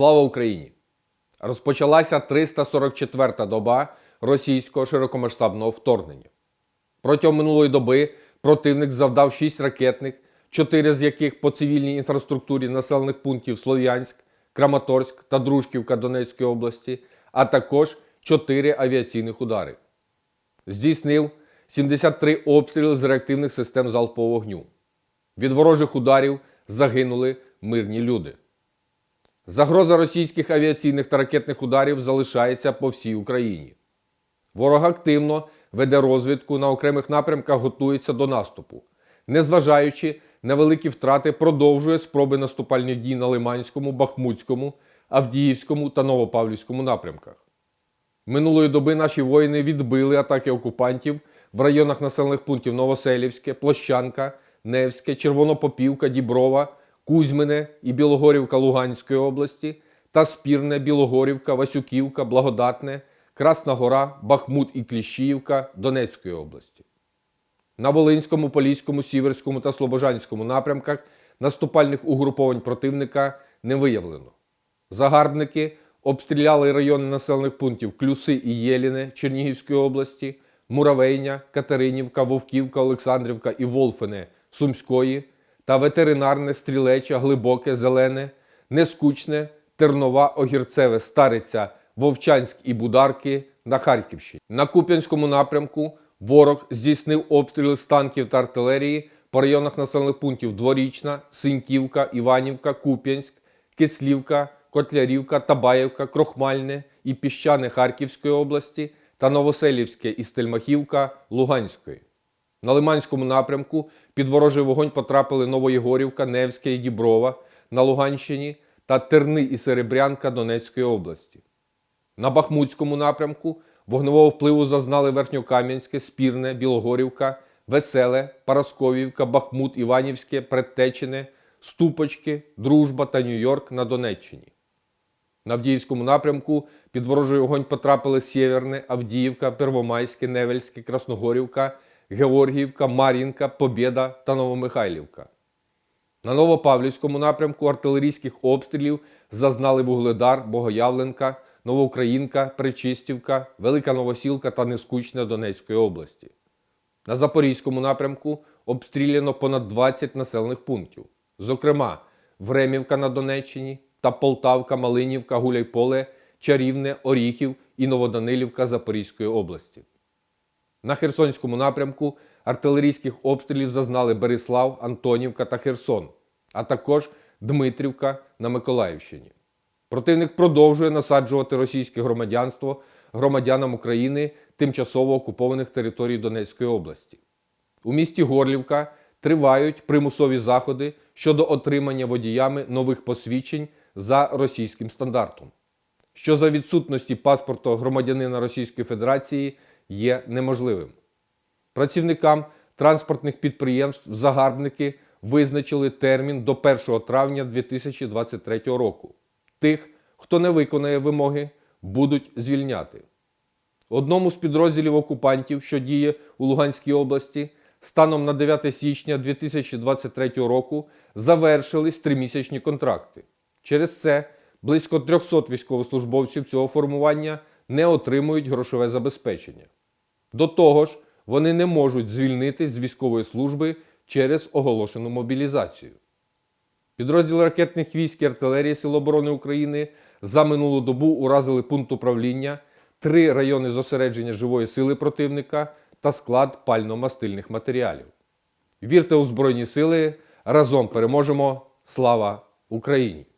Слава Україні! Розпочалася 344-та доба російського широкомасштабного вторгнення. Протягом минулої доби противник завдав 6 ракетних, 4 з яких по цивільній інфраструктурі населених пунктів Слов'янськ, Краматорськ та Дружківка Донецької області, а також 4 авіаційних удари. Здійснив 73 обстріли з реактивних систем залпового вогню. Від ворожих ударів загинули мирні люди. Загроза російських авіаційних та ракетних ударів залишається по всій Україні. Ворог активно веде розвідку на окремих напрямках, готується до наступу. Незважаючи на великі втрати, продовжує спроби наступальних дій на Лиманському, Бахмутському, Авдіївському та Новопавлівському напрямках. Минулої доби наші воїни відбили атаки окупантів в районах населених пунктів Новоселівське, Площанка, Невське, Червонопопівка, Діброва, Кузьмине і Білогорівка Луганської області та Спірне, Білогорівка, Васюківка, Благодатне, Красна Гора, Бахмут і Кліщіївка Донецької області. На Волинському, Поліському, Сіверському та Слобожанському напрямках наступальних угруповань противника не виявлено. Загарбники обстріляли райони населених пунктів Клюси і Єліне Чернігівської області, Муравейня, Катеринівка, Вовківка, Олександрівка і Волфине Сумської та ветеринарне Стрілеча, Глибоке, Зелене, Нескучне, Тернова, Огірцеве, Стариця, Вовчанськ і Бударки на Харківщині. На Куп'янському напрямку ворог здійснив обстріли з танків та артилерії по районах населених пунктів Дворічна, Синьківка, Іванівка, Куп'янськ, Кислівка, Котлярівка, Табаєвка, Крохмальне і Піщане Харківської області та Новоселівське і Стельмахівка Луганської. На Лиманському напрямку під ворожий вогонь потрапили Новоєгорівка, Невське і Діброва на Луганщині та Терни і Серебрянка Донецької області. На Бахмутському напрямку вогневого впливу зазнали Верхньокам'янське, Спірне, Білогорівка, Веселе, Парасковівка, Бахмут, Іванівське, Предтечене, Ступочки, Дружба та Нью-Йорк на Донеччині. На Авдіївському напрямку під ворожий вогонь потрапили Сєверне, Авдіївка, Первомайське, Невельське, Красногорівка, Георгіївка, Мар'їнка, Побєда та Новомихайлівка. На Новопавлівському напрямку артилерійських обстрілів зазнали Вугледар, Богоявленка, Новоукраїнка, Причистівка, Велика Новосілка та Нескучне Донецької області. На Запорізькому напрямку обстріляно понад 20 населених пунктів, зокрема Времівка на Донеччині та Полтавка, Малинівка, Гуляйполе, Чарівне, Оріхів і Новоданилівка Запорізької області. На Херсонському напрямку артилерійських обстрілів зазнали Берислав, Антонівка та Херсон, а також Дмитрівка на Миколаївщині. Противник продовжує насаджувати російське громадянство громадянам України тимчасово окупованих територій Донецької області. У місті Горлівка тривають примусові заходи щодо отримання водіями нових посвідчень за російським стандартом, що за відсутності паспорту громадянина Російської Федерації є неможливим. Працівникам транспортних підприємств загарбники визначили термін до 1 травня 2023 року. Тих, хто не виконає вимоги, будуть звільняти. Одному з підрозділів окупантів, що діє у Луганській області, станом на 9 січня 2023 року завершились тримісячні контракти. Через це близько 300 військовослужбовців цього формування не отримують грошове забезпечення. До того ж, вони не можуть звільнитись з військової служби через оголошену мобілізацію. Підрозділи ракетних військ і артилерії Сил оборони України за минулу добу уразили пункт управління, три райони зосередження живої сили противника та склад пально-мастильних матеріалів. Вірте у Збройні сили! Разом переможемо! Слава Україні!